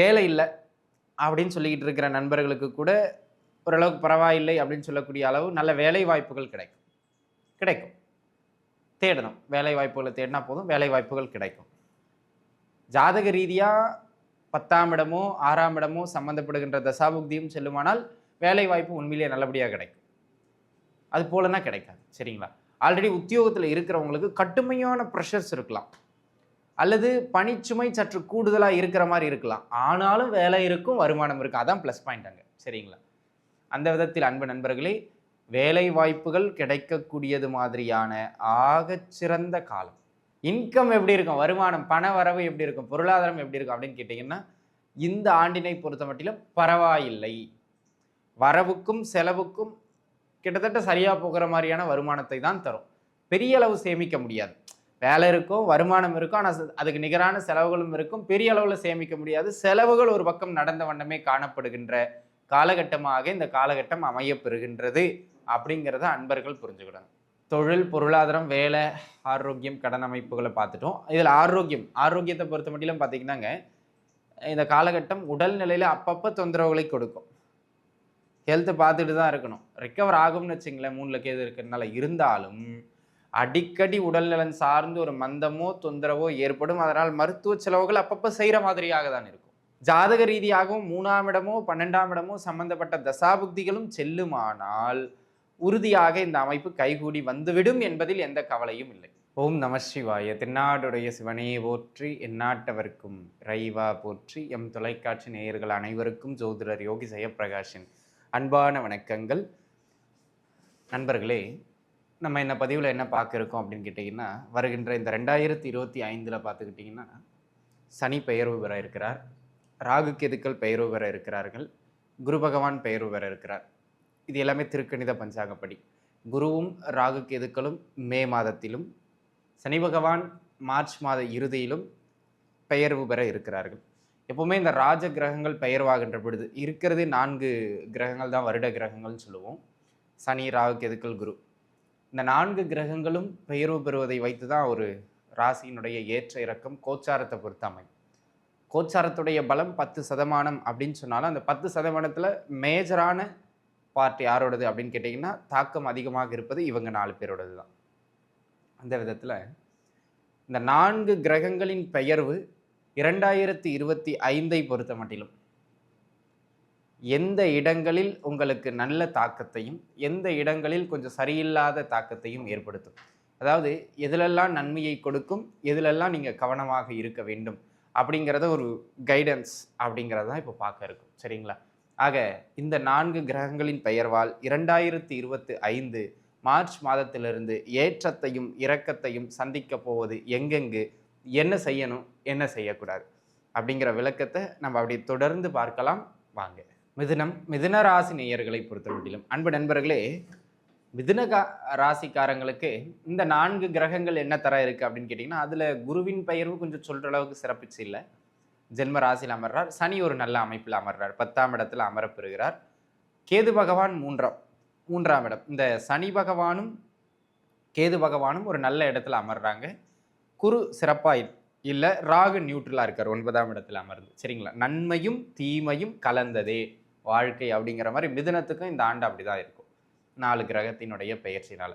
வேலை இல்லை அப்படின்னு சொல்லிக்கிட்டு இருக்கிற நண்பர்களுக்கு கூட ஓரளவுக்கு பரவாயில்லை அப்படின்னு சொல்லக்கூடிய அளவு நல்ல வேலை வாய்ப்புகள் கிடைக்கும். கிடைக்கும். தேடணும். வேலை வாய்ப்புகளை தேடினா போதும். வேலை வாய்ப்புகள் கிடைக்கும். ஜாதக ரீதியாக பத்தாம் இடமோ ஆறாம் இடமோ சம்மந்தப்படுகின்ற தசாபுக்தியும் செல்லுமானால் வேலை வாய்ப்பு உண்மையிலேயே நல்லபடியாக கிடைக்கும். அது போலனா கிடைக்காது. சரிங்களா? ஆல்ரெடி உத்தியோகத்தில் இருக்கிறவங்களுக்கு கடுமையான ப்ரெஷர்ஸ் இருக்கலாம். அல்லது பணிச்சுமை சற்று கூடுதலாக இருக்கிற மாதிரி இருக்கலாம். ஆனாலும் வேலை இருக்கும் வருமானம் இருக்கும். அதான் ப்ளஸ் பாயிண்ட் அங்கே. சரிங்களா? அந்த விதத்தில் அன்பு நண்பர்களே வேலை வாய்ப்புகள் கிடைக்கக்கூடியது மாதிரியான ஆகச்சிறந்த காலம். இன்கம் எப்படி இருக்கும்? வருமானம் பண வரவு எப்படி இருக்கும்? பொருளாதாரம் எப்படி இருக்கும்? அப்படின்னு கேட்டிங்கன்னா இந்த ஆண்டினை பொறுத்த மட்டிலும் பரவாயில்லை. வரவுக்கும் செலவுக்கும் கிட்டத்தட்ட சரியாக போகிற மாதிரியான வருமானத்தை தான் தரும். பெரிய அளவு சேமிக்க முடியாது. வேலை இருக்கும் வருமானம் இருக்கும் ஆனால் அதுக்கு நிகரான செலவுகளும் இருக்கும். பெரிய அளவில் சேமிக்க முடியாது. செலவுகள் ஒரு பக்கம் நடந்த வண்ணமே காணப்படுகின்ற காலகட்டமாக இந்த காலகட்டம் அமையப்பெறுகின்றது அப்படிங்கிறத அன்பர்கள் புரிஞ்சுக்கிடணும். தொழில் பொருளாதாரம் வேலை ஆரோக்கியம் கடன் அமைப்புகளை பார்த்துட்டோம். இதில் ஆரோக்கியம் ஆரோக்கியத்தை பொறுத்த மட்டும் பார்த்தீங்கன்னாங்க இந்த காலகட்டம் உடல்நிலையில் அப்பப்போ தொந்தரவுகளை கொடுக்கும். ஹெல்த்தை பார்த்துட்டு தான் இருக்கணும். ரெக்கவர் ஆகும்னு வச்சுங்களேன் மூணில் கேது இருக்கிறதுனால. இருந்தாலும் அடிக்கடி உடல்நலன் சார்ந்து ஒரு மந்தமோ தொந்தரவோ ஏற்படும். அதனால் மருத்துவ செலவுகள் அப்பப்போ செய்கிற மாதிரியாக தான் இருக்கும். ஜாதக ரீதியாகவும் மூணாம் இடமோ பன்னெண்டாம் இடமோ சம்பந்தப்பட்ட தசாபுக்திகளும் செல்லுமானால் உறுதியாக இந்த அமைப்பு கைகூடி வந்துவிடும் என்பதில் எந்த கவலையும் இல்லை. ஓம் நம சிவாய. தென்னாடுடைய சிவனே போற்றி எந்நாட்டவர்க்கும் ரைவா போற்றி. எம் தொலைக்காட்சி நேயர்கள் அனைவருக்கும் ஜோதிடர் யோகி ஜெயபிரகாஷின் அன்பான வணக்கங்கள். நண்பர்களே நம்ம இந்த பதிவில் என்ன பார்க்குறோம் அப்படின்னு கேட்டிங்கன்னா வருகின்ற இந்த ரெண்டாயிரத்தி இருபத்தி ஐந்தில் பார்த்துக்கிட்டிங்கன்னா சனி பெயர்வு பெற இருக்கிறார். ராகு கெதுக்கள் பெயர்வு பெற இருக்கிறார்கள். குரு பகவான் பெயர்வு பெற இருக்கிறார். இது எல்லாமே திருக்கணித பஞ்சாங்கப்படி. குருவும் ராகு கெதுக்களும் மே மாதத்திலும் சனி பகவான் மார்ச் மாத இறுதியிலும் பெயர்வு பெற இருக்கிறார்கள். எப்போவுமே இந்த ராஜ கிரகங்கள் பெயர்வாகின்ற பொழுது இருக்கிறது நான்கு கிரகங்கள் தான் வருட கிரகங்கள்னு சொல்லுவோம். சனி ராகு கெதுக்கள் குரு. இந்த நான்கு கிரகங்களும் பெயர்வு பெறுவதை வைத்து தான் ஒரு ராசியினுடைய ஏற்ற இறக்கம் கோச்சாரத்தை பொறுத்த அமையும். கோச்சாரத்துடைய பலம் பத்து சதமானம் அப்படின்னு சொன்னாலும் அந்த பத்து சதமானத்தில் மேஜரான பார்ட் யாரோடது அப்படின்னு கேட்டிங்கன்னா தாக்கம் அதிகமாக இருப்பது இவங்க நாலு பேரோடது தான் அந்த விதத்தில் இந்த நான்கு கிரகங்களின் பெயர்வு இரண்டாயிரத்தி இருபத்தி ஐந்தை பொறுத்த மட்டிலும் எந்த இடங்களில் உங்களுக்கு நல்ல தாக்கத்தையும் எந்த இடங்களில் கொஞ்சம் சரியில்லாத தாக்கத்தையும் ஏற்படுத்தும். அதாவது எதிலெல்லாம் நன்மையை கொடுக்கும் எதிலெல்லாம் நீங்கள் கவனமாக இருக்க வேண்டும் அப்படிங்கிறத ஒரு கைடன்ஸ் அப்படிங்கிறத தான் இப்போ பார்க்க இருக்கும். சரிங்களா? ஆக இந்த நான்கு கிரகங்களின் பெயர்வால் இரண்டாயிரத்தி இருபத்தி ஐந்து மார்ச் மாதத்திலிருந்து ஏற்றத்தையும் இரக்கத்தையும் சந்திக்க போவது எங்கெங்கு என்ன செய்யணும் என்ன செய்யக்கூடாது அப்படிங்கிற விளக்கத்தை நம்ம அப்படி தொடர்ந்து பார்க்கலாம். வாங்க. மிதுனம் மிதுன ராசி நேயர்களை பொறுத்தவரையிலும் அன்பு நண்பர்களே மிதுன கா ராசிக்காரங்களுக்கு இந்த நான்கு கிரகங்கள் என்ன தர இருக்குது அப்படின்னு கேட்டிங்கன்னா அதில் குருவின் பெயர்வு கொஞ்சம் சொல்கிற அளவுக்கு சிறப்பிச்சு இல்லை. ஜென்ம ராசியில் அமர்றார். சனி ஒரு நல்ல அமைப்பில் அமர்றார். பத்தாம் இடத்தில் அமரப்பெறுகிறார். கேது பகவான் மூன்றாம் மூன்றாம் இடம். இந்த சனி பகவானும் கேது பகவானும் ஒரு நல்ல இடத்துல அமர்றாங்க. குரு சிறப்பாக இல்லை ராகு நியூட்ரலாக இருக்கார். ஒன்பதாம் இடத்துல அமர்ந்து சரிங்களா? நன்மையும் தீமையும் கலந்ததே. வாழ்க்கை அப்படிங்கிற மாதிரி மிதுனத்துக்கும் இந்த ஆண்டு அப்படி தான் இருக்கும். நாலு கிரகத்தினுடைய பெயர்ச்சினால்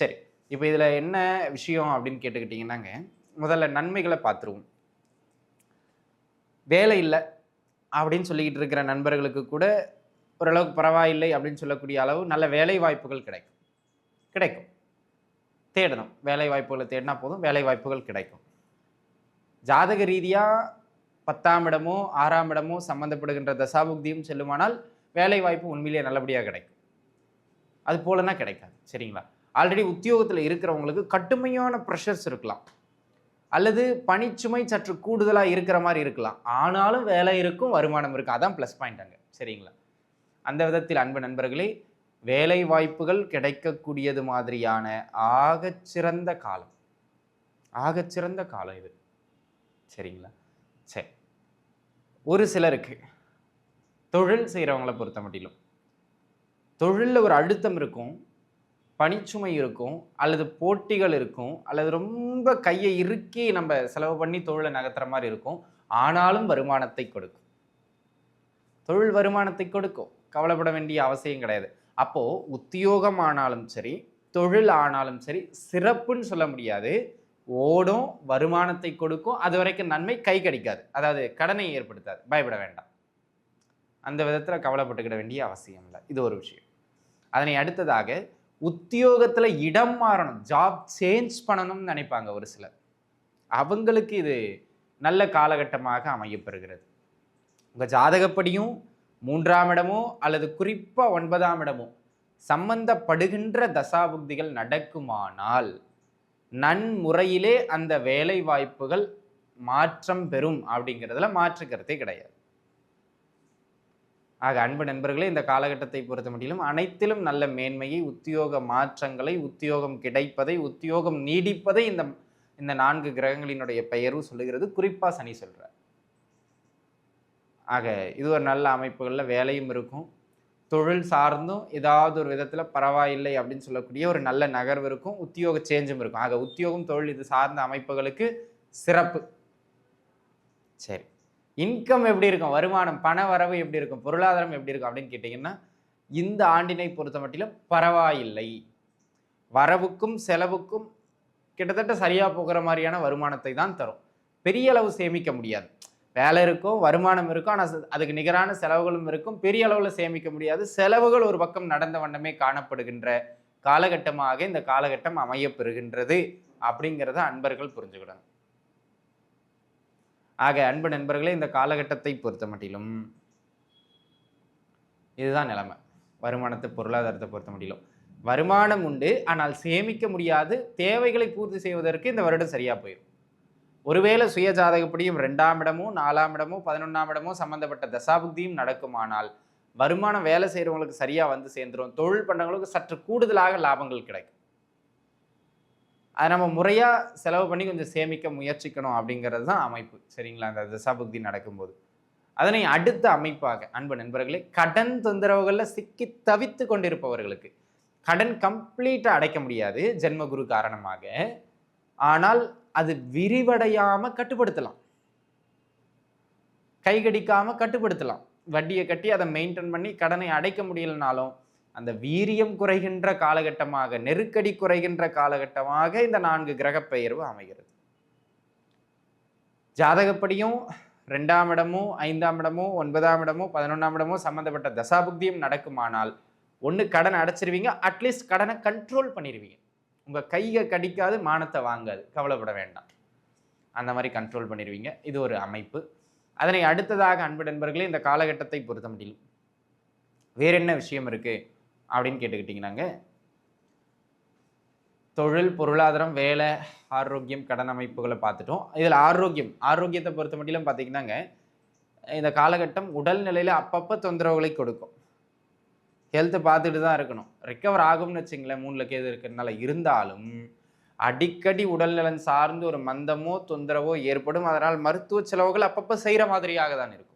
சரி இப்போ இதில் என்ன விஷயம் அப்படின்னு கேட்டுக்கிட்டிங்கன்னாங்க முதல்ல நன்மைகளை பார்த்துருவோம். வேலை இல்லை அப்படின்னு சொல்லிக்கிட்டு இருக்கிற நண்பர்களுக்கு கூட ஓரளவுக்கு பரவாயில்லை அப்படின்னு சொல்லக்கூடிய அளவு நல்ல வேலை வாய்ப்புகள் கிடைக்கும். கிடைக்கும். தேடணும். வேலை வாய்ப்புகளை தேடினா போதும் வேலை வாய்ப்புகள் கிடைக்கும். ஜாதக ரீதியாக பத்தாம் இடமோ ஆறாம் இடமோ சம்மந்தப்படுகின்ற தசாபுக்தியும் செல்லுமானால் வேலை வாய்ப்பு உண்மையிலேயே நல்லபடியாக கிடைக்கும். அது போலனா கிடைக்காது. சரிங்களா? ஆல்ரெடி உத்தியோகத்தில் இருக்கிறவங்களுக்கு கட்டுமையான ப்ரெஷர்ஸ் இருக்கலாம். அல்லது பணிச்சுமை சற்று கூடுதலாக இருக்கிற மாதிரி இருக்கலாம். ஆனாலும் வேலை இருக்கும் வருமானம் இருக்கும். அதான் ப்ளஸ் பாயிண்ட் அங்கே. சரிங்களா? அந்த விதத்தில் அன்பு நண்பர்களே வேலை வாய்ப்புகள் கிடைக்கக்கூடியது மாதிரியான ஆகச்சிறந்த காலம். ஆகச்சிறந்த காலம் இது. சரிங்களா? சரி ஒரு சிலருக்கு தொழில் செய்கிறவங்களை பொறுத்த மட்டிலும் தொழிலில் ஒரு அழுத்தம் இருக்கும் பணிச்சுமை இருக்கும் அல்லது போட்டிகள் இருக்கும் அல்லது ரொம்ப கையை இறுக்கி நம்ம செலவு பண்ணி தொழிலை நகர்த்துற மாதிரி இருக்கும். ஆனாலும் வருமானத்தை கொடுக்கும். தொழில் வருமானத்தை கொடுக்கும். கவலைப்பட வேண்டிய அவசியம் கிடையாது. அப்போது உத்தியோகம் ஆனாலும் சரி தொழில் ஆனாலும் சரி சிறப்புன்னு சொல்ல முடியாது. ஓடும் வருமானத்தை கொடுக்கும் அது வரைக்கும் நன்மை கை கடிக்காது. அதாவது கடனை ஏற்படுத்தாது. பயப்பட வேண்டாம். அந்த விதத்தில் கவலைப்பட்டுக்கிட வேண்டிய அவசியம் இல்லை. இது ஒரு விஷயம். அதனை அடுத்ததாக உத்தியோகத்தில் இடம் மாறணும். ஜாப் சேஞ்ச் பண்ணணும்னு நினைப்பாங்க ஒரு சிலர். அவங்களுக்கு இது நல்ல காலகட்டமாக அமையப்பெறுகிறது. உங்கள் ஜாதகப்படியும் மூன்றாம் இடமோ அல்லது குறிப்பாக ஒன்பதாம் இடமோ சம்பந்தப்படுகின்ற தசாபுக்திகள் நடக்குமானால் நன்முறையிலே அந்த வேலை வாய்ப்புகள் மாற்றம் பெறும் அப்படிங்கிறதுல மாற்று கருத்தே கிடையாது. ஆக அன்பு நண்பர்களே இந்த காலகட்டத்தை பொறுத்த முடியலும் அனைத்திலும் நல்ல மேன்மையை உத்தியோக மாற்றங்களை உத்தியோகம் கிடைப்பதை உத்தியோகம் நீடிப்பதை இந்த இந்த நான்கு கிரகங்களினுடைய பெயரும் சொல்லுகிறது. குறிப்பாக சனி சொல்கிறார் ஆக இது ஒரு நல்ல அமைப்புகளில் வேலையும் இருக்கும். தொழில் சார்ந்தும் ஏதாவது ஒரு விதத்தில் பரவாயில்லை அப்படின்னு சொல்லக்கூடிய ஒரு நல்ல நகர்வு இருக்கும். உத்தியோக சேஞ்சும் இருக்கும். ஆக உத்தியோகம் தொழில் இது சார்ந்த அமைப்புகளுக்கு சிறப்பு. சரி. இன்கம் எப்படி இருக்கும்? வருமானம் பண வரவு எப்படி இருக்கும்? பொருளாதாரம் எப்படி இருக்கும் அப்படின்னு கேட்டிங்கன்னா இந்த ஆண்டினை பொறுத்த மட்டிலும் பரவாயில்லை. வரவுக்கும் செலவுக்கும் கிட்டத்தட்ட சரியாக போகிற மாதிரியான வருமானத்தை தான் தரும். பெரிய அளவு சேமிக்க முடியாது. வேலை இருக்கும் வருமானம் இருக்கும் ஆனால் அதுக்கு நிகரான செலவுகளும் இருக்கும். பெரிய அளவில் சேமிக்க முடியாது. செலவுகள் ஒரு பக்கம் நடந்த வண்ணமே காணப்படுகின்ற காலகட்டமாக இந்த காலகட்டம் அமையப்பெறுகின்றது அப்படிங்கிறத அன்பர்கள் புரிஞ்சுக்கிடணும். ஆக அன்பு நண்பர்களே இந்த காலகட்டத்தை பொறுத்த மட்டிலும் இதுதான் நிலைமை. வருமானத்தை பொருளாதாரத்தை பொறுத்த மட்டிலும். வருமானம் உண்டு ஆனால் சேமிக்க முடியாது. தேவைகளை பூர்த்தி செய்வதற்கு இந்த வருடம் சரியாக போயிடும் ஒருவேளை சுய ஜாதகப்படியும் ரெண்டாம் இடமோ நாலாம் இடமோ பதினொன்றாம் இடமோ சம்மந்தப்பட்ட தசாபுக்தியும் நடக்குமானால் வருமானம் வேலை செய்கிறவங்களுக்கு சரியாக வந்து சேர்ந்துடும் தொழில் பண்ணவங்களுக்கு சற்று கூடுதலாக லாபங்கள் கிடைக்கும். அதை நம்ம முறையாக செலவு பண்ணி கொஞ்சம் சேமிக்க முயற்சிக்கணும் அப்படிங்கிறது தான் அமைப்பு. சரிங்களா? அந்த தசாபுக்தி நடக்கும்போது. அதனை அடுத்த அமைப்பாக அன்பு நண்பர்களே கடன் தொந்தரவுகளில் சிக்கி தவித்து கொண்டிருப்பவர்களுக்கு கடன் கம்ப்ளீட்டாக அடைக்க முடியாது ஜென்மகுரு காரணமாக. ஆனால் அது விரிவடையாமல் கட்டுப்படுத்தலாம். கை கடிக்காமல் கட்டுப்படுத்தலாம். வட்டியை கட்டி அதை மெயின்டைன் பண்ணி கடனை அடைக்க முடியலனாலும் அந்த வீரியம் குறைகின்ற காலகட்டமாக நெருக்கடி குறைகின்ற காலகட்டமாக இந்த நான்கு கிரக பெயர்வு அமைகிறது. ஜாதகப்படியும் ரெண்டாம் இடமோ ஐந்தாம் இடமோ ஒன்பதாம் இடமோ பதினொன்றாம் இடமோ சம்மந்தப்பட்ட தசாபுக்தியும் நடக்குமானால் ஒன்று கடன் அடைச்சிருவீங்க அட்லீஸ்ட் கடனை கண்ட்ரோல் பண்ணிடுவீங்க உங்கள் கையை கடிக்காது மானத்தை வாங்காது. கவலைப்பட வேண்டாம். அந்த மாதிரி கண்ட்ரோல் பண்ணிடுவீங்க. இது ஒரு அமைப்பு. அதனை அடுத்ததாக அன்பு நண்பர்களே இந்த காலகட்டத்தை பொறுத்த முடியும் வேற என்ன விஷயம் இருக்குது அப்படின்னு கேட்டுக்கிட்டிங்கன்னாங்க. தொழில் பொருளாதாரம் வேலை ஆரோக்கியம் கடன் அமைப்புகளை பார்த்துட்டோம். இதில் ஆரோக்கியம் ஆரோக்கியத்தை பொறுத்த மட்டும் பார்த்தீங்கன்னாங்க இந்த காலகட்டம் உடல்நிலையில் அப்பப்போ தொந்தரவுகளை கொடுக்கும். ஹெல்த்தை பார்த்துட்டு தான் இருக்கணும். ரிக்கவர் ஆகும்னு வச்சுங்களேன் மூணில் கேது இருக்கிறதுனால. இருந்தாலும் அடிக்கடி உடல்நலன் சார்ந்து ஒரு மந்தமோ தொந்தரவோ ஏற்படும். அதனால் மருத்துவ செலவுகள் அப்பப்போ செய்கிற மாதிரியாக தான் இருக்கும்.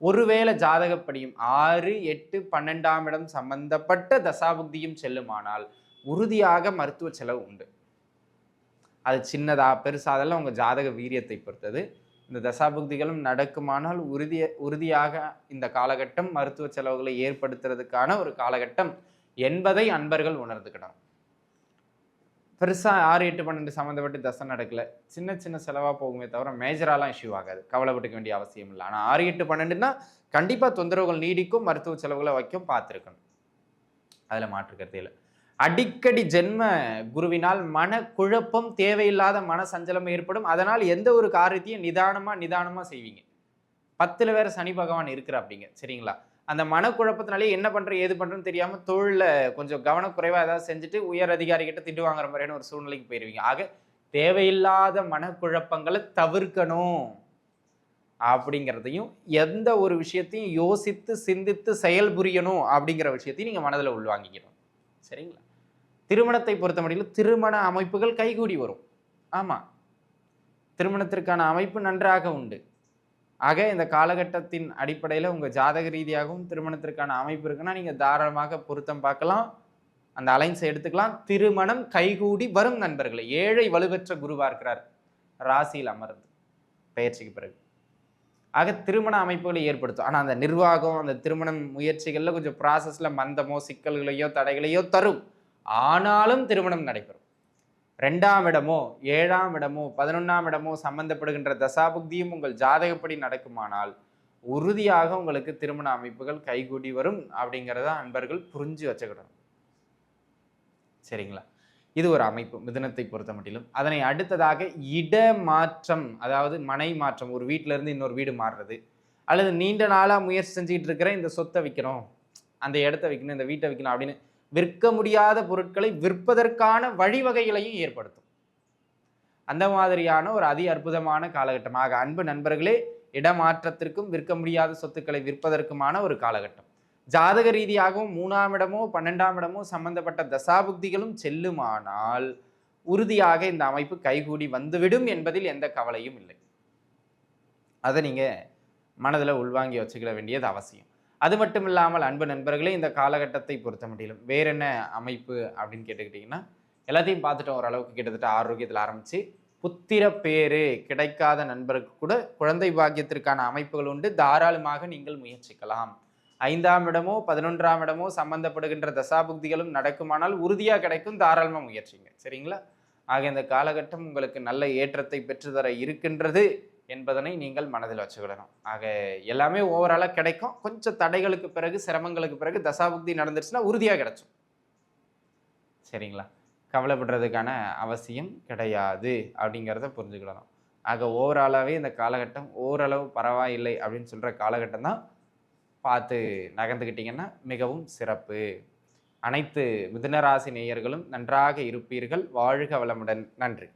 ஒருவேளை ஜாதகப்படியும் ஆறு எட்டு பன்னெண்டாம் இடம் சம்பந்தப்பட்ட தசாபுக்தியும் செல்லுமானால் உறுதியாக மருத்துவ செலவு உண்டு. அது சின்னதா பெருசா அதெல்லாம் உங்கள் ஜாதக வீரியத்தை பொறுத்தது. இந்த தசாபுக்திகளும் நடக்குமானால் உறுதிய உறுதியாக இந்த காலகட்டம் மருத்துவ செலவுகளை ஏற்படுத்துறதுக்கான ஒரு காலகட்டம் என்பதை அன்பர்கள் உணர்ந்துக்கிடணும் பெருசாக ஆறு எட்டு பன்னெண்டு சம்மந்தப்பட்டு தசை நடக்கலை. சின்ன சின்ன செலவாக போகுமே தவிர மேஜராலாம் இஷ்யூ ஆகாது. கவலைப்பட்டுக்க வேண்டிய அவசியம் இல்லை. ஆனால் ஆறு எட்டு பன்னெண்டுனா கண்டிப்பாக தொந்தரவுகள் நீடிக்கும் மருத்துவ செலவுகளை வைக்கும் பார்த்துருக்கணும். அதில் மாற்றுக்கிறது இல்லை. அடிக்கடி ஜென்ம குருவினால் மன குழப்பம் தேவையில்லாத மன சஞ்சலம் ஏற்படும். அதனால் எந்த ஒரு காரியத்தையும் நிதானமாக நிதானமாக செய்வீங்க. பத்தில் வேற சனி பகவான் இருக்கிற அப்படிங்க. சரிங்களா? அந்த மனக்குழப்பத்தினாலே என்ன பண்ணுறேன் ஏது பண்ணுறேன்னு தெரியாமல் தொழிலில் கொஞ்சம் கவனக்குறைவாக ஏதாவது செஞ்சுட்டு உயர் அதிகாரிகிட்ட திட்டு வாங்குற மாதிரியான ஒரு சூழ்நிலைக்கு போயிருவீங்க. ஆக தேவையில்லாத மனக்குழப்பங்களை தவிர்க்கணும் அப்படிங்கிறதையும் எந்த ஒரு விஷயத்தையும் யோசித்து சிந்தித்து செயல்புரியணும் அப்படிங்கிற விஷயத்தையும் நீங்கள் மனதில் உள்வாங்கிக்கணும். சரிங்களா? திருமணத்தை பொறுத்த திருமண அமைப்புகள் கைகூடி வரும். ஆமாம் திருமணத்திற்கான அமைப்பு நன்றாக உண்டு. ஆக இந்த காலகட்டத்தின் அடிப்படையில் உங்கள் ஜாதக ரீதியாகவும் திருமணத்திற்கான அமைப்பு இருக்குன்னா நீங்கள் தாராளமாக பொருத்தம் பார்க்கலாம். அந்த அலைன்ஸை எடுத்துக்கலாம். திருமணம் கைகூடி வரும் நண்பர்களை. ஏழை வலுவற்ற குருவாக இருக்கிறார். ராசியில் அமர்ந்து பயிற்சிக்கு பிறகு. ஆக திருமண அமைப்புகளை ஏற்படுத்தும். ஆனால் அந்த நிர்வாகம் அந்த திருமண முயற்சிகளில் கொஞ்சம் ப்ராசஸில் மந்தமோ சிக்கல்களையோ தடைகளையோ தரும். ஆனாலும் திருமணம் நடைபெறும். ரெண்டாம் இடமோ ஏழாம் இடமோ பதினொன்றாம் இடமோ சம்பந்தப்படுகின்ற தசாபுக்தியும் உங்கள் ஜாதகப்படி நடக்குமானால் உறுதியாக உங்களுக்கு திருமண அமைப்புகள் கைகூடி வரும் அப்படிங்கிறத அன்பர்கள் புரிஞ்சு வச்சுக்கிடணும். சரிங்களா? இது ஒரு அமைப்பு மிதனத்தை பொறுத்த மட்டிலும். அதனை அடுத்ததாக இடமாற்றம் அதாவது மனை மாற்றம் ஒரு வீட்டிலேருந்து இன்னொரு வீடு மாறுறது அல்லது நீண்ட நாளாக முயற்சி செஞ்சுக்கிட்டு இருக்கிற இந்த சொத்தை விற்கணும் அந்த இடத்த விற்கணும் இந்த வீட்டை விற்கணும் அப்படின்னு விற்க முடியாத பொருட்களை விற்பதற்கான வழிவகைகளையும் ஏற்படுத்தும். அந்த மாதிரியான ஒரு அதி அற்புதமான காலகட்டமாக அன்பு நண்பர்களே இடமாற்றத்திற்கும் விற்க முடியாத சொத்துக்களை விற்பதற்குமான ஒரு காலகட்டம். ஜாதக ரீதியாகவும் மூணாம் இடமோ பன்னெண்டாம் இடமோ சம்பந்தப்பட்ட தசாபுக்திகளும் செல்லுமானால் உறுதியாக இந்த அமைப்பு கைகூடி வந்துவிடும் என்பதில் எந்த கவலையும் இல்லை. அதை நீங்கள் மனதில் உள்வாங்கி வச்சுக்கிட வேண்டியது அவசியம். அது மட்டும் இல்லாமல் அன்பு நண்பர்களே இந்த காலகட்டத்தை பொறுத்த முடியலும் வேற என்ன அமைப்பு அப்படின்னு கேட்டுக்கிட்டிங்கன்னா எல்லாத்தையும் பார்த்துட்டோம் ஓரளவுக்கு கிட்டத்தட்ட ஆரோக்கியத்தில் ஆரம்பித்து புத்திர பேரு கிடைக்காத நண்பருக்கு கூட குழந்தை பாக்கியத்திற்கான அமைப்புகள் உண்டு. தாராளமாக நீங்கள் முயற்சிக்கலாம். ஐந்தாம் இடமோ பதினொன்றாம் இடமோ சம்பந்தப்படுகின்ற தசாபுக்திகளும் நடக்குமானால் உறுதியாக கிடைக்கும். தாராளமாக முயற்சிங்க. சரிங்களா? ஆக இந்த காலகட்டம் உங்களுக்கு நல்ல ஏற்றத்தை பெற்றுத்தர இருக்கின்றது. என்பதனை நீங்கள் மனதில் வச்சுக்கிடணும் ஆக எல்லாமே ஓவராலாக கிடைக்கும். கொஞ்சம் தடைகளுக்கு பிறகு சிரமங்களுக்கு பிறகு தசாபுக்தி நடந்துருச்சுன்னா உறுதியாக கிடைச்சும் சரிங்களா? கவலைப்படுறதுக்கான அவசியம் கிடையாது அப்படிங்கிறத புரிஞ்சுக்கிடணும் ஆக ஓவராலாகவே இந்த காலகட்டம் ஓரளவு பரவாயில்லை அப்படின்னு சொல்கிற காலகட்டம் தான் பார்த்து நகர்ந்துக்கிட்டிங்கன்னா மிகவும் சிறப்பு. அனைத்து மிதுனராசி நேயர்களும் நன்றாக இருப்பீர்கள். வாழ்க வளமுடன். நன்றி.